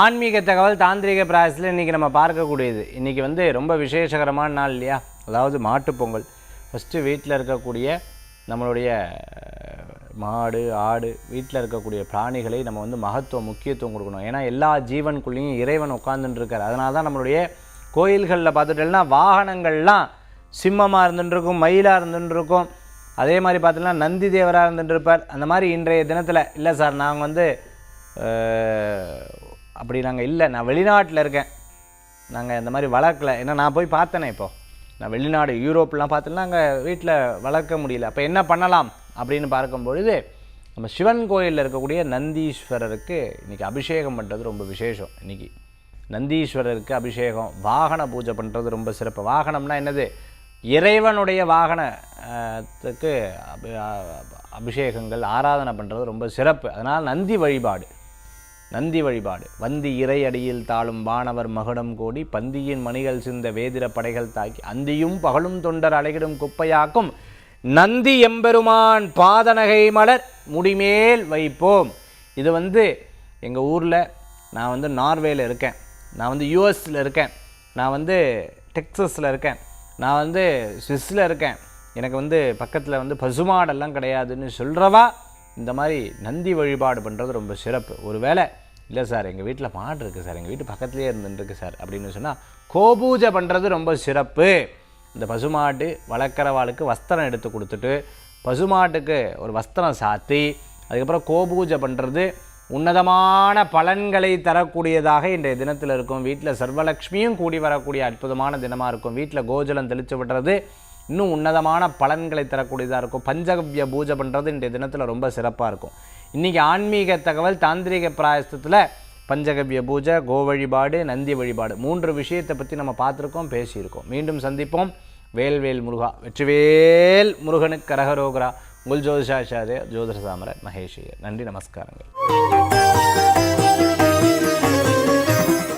ஆன்மீக தகவல் தாந்திரிக பிராயசத்தில் இன்றைக்கி நம்ம பார்க்கக்கூடியது. இன்றைக்கி வந்து ரொம்ப விசேஷகரமான நாள் இல்லையா? அதாவது மாட்டுப் பொங்கல். ஃபஸ்ட்டு வீட்டில் இருக்கக்கூடிய நம்மளுடைய மாடு ஆடு வீட்டில் இருக்கக்கூடிய பிராணிகளை நம்ம வந்து மகத்துவம் முக்கியத்துவம் கொடுக்கணும். ஏன்னா எல்லா ஜீவனுக்குள்ளேயும் இறைவன் உட்கார்ந்துட்டு இருக்கார் அதனால தான் நம்மளுடைய கோயில்களில் பார்த்துட்டோம்னா வாகனங்கள்லாம் சிம்மமாக இருந்துட்டுருக்கும் மயிலாக இருந்துட்டுருக்கும் அதே மாதிரி பார்த்தோம்னா நந்தி தேவராக இருந்துட்டு இருப்பார் அந்த மாதிரி இன்றைய தினத்தில் இல்லை சார் நாங்கள் வந்து அப்படி நாங்கள் இல்லை. நான் வெளிநாட்டில் இருக்கேன். நாங்கள் இந்த மாதிரி வளர்க்கல. ஏன்னா நான் போய் பார்த்தேனே இப்போ. நான் வெளிநாடு யூரோப்லாம் பார்த்தோன்னா அங்கே வீட்டில் வளர்க்க முடியல. அப்போ என்ன பண்ணலாம் அப்படின்னு பார்க்கும்பொழுது நம்ம சிவன் கோயிலில் இருக்கக்கூடிய நந்தீஸ்வரருக்கு இன்றைக்கி அபிஷேகம் பண்ணுறது ரொம்ப விசேஷம் இன்றைக்கி நந்தீஸ்வரருக்கு அபிஷேகம் வாகன பூஜை பண்ணுறது ரொம்ப சிறப்பு. வாகனம்னா என்னது? இறைவனுடைய வாகனத்துக்கு அபி- அபிஷேகங்கள் ஆராதனை பண்ணுறது ரொம்ப சிறப்பு. அதனால் நந்தி வழிபாடு. நந்தி வழிபாடு. வந்தி இறையடியில் தாழும் வானவர் மகுடம் கோடி பந்தியின் மணிகள் சிந்த வேதிர படைகள் தாக்கி அந்தியும் பகலும் தொண்டர் அலைகிடும் குப்பையாக்கும். நந்தி எம்பெருமான் பாதநகை மலர் முடிமேல் வைப்போம். இது வந்து எங்கள் ஊரில் நான் வந்து நார்வேல இருக்கேன். நான் வந்து யூஎஸில் இருக்கேன். நான் வந்து டெக்ஸஸில் இருக்கேன். நான் வந்து சுவிஸில் இருக்கேன். எனக்கு வந்து பக்கத்தில் வந்து பசுமாடெல்லாம் கிடையாதுன்னு சொல்கிறவா இந்த மாதிரி நந்தி வழிபாடு பண்ணுறது ரொம்ப சிறப்பு. ஒருவேளை இல்லை சார் எங்கள் வீட்டில் மாடு இருக்குது சார் எங்கள் வீட்டு பக்கத்துலேயே இருந்துட்டுருக்கு சார் அப்படின்னு சொன்னால் கோபூஜை பண்ணுறது ரொம்ப சிறப்பு. இந்த பசுமாட்டு வளர்க்குறவாளுக்கு வஸ்திரம் எடுத்து கொடுத்துட்டு பசுமாட்டுக்கு ஒரு வஸ்திரம் சாத்தி அதுக்கப்புறம் கோபூஜை பண்ணுறது உன்னதமான பலன்களை தரக்கூடியதாக இன்றைய தினத்தில் இருக்கும். வீட்டில் சர்வலக்ஷ்மியும் கூடி வரக்கூடிய அற்புதமான தினமாக இருக்கும். வீட்டில் கோஜலம் தெளித்து விடுறது இன்னும் உன்னதமான பலன்களை தரக்கூடியதாக இருக்கும். பஞ்சகவ்ய பூஜை பண்ணுறது இன்றைய தினத்தில் ரொம்ப சிறப்பாக இருக்கும். இன்றைக்கி ஆன்மீக தகவல் தாந்திரிக பிராயசத்தில் பஞ்சகவ்ய பூஜை கோ வழிபாடு நந்தி வழிபாடு. மூன்று விஷயத்தை பற்றி நம்ம பார்த்துருக்கோம் பேசியிருக்கோம். மீண்டும் சந்திப்போம். வேல்வேல் முருகா. வெற்றிவேல் முருகனுக்கு கரகரோகரா. உங்கள் ஜோதிஷாச்சாரிய ஜோதிட சாமர மகேஷ் நன்றி நமஸ்காரங்கள்.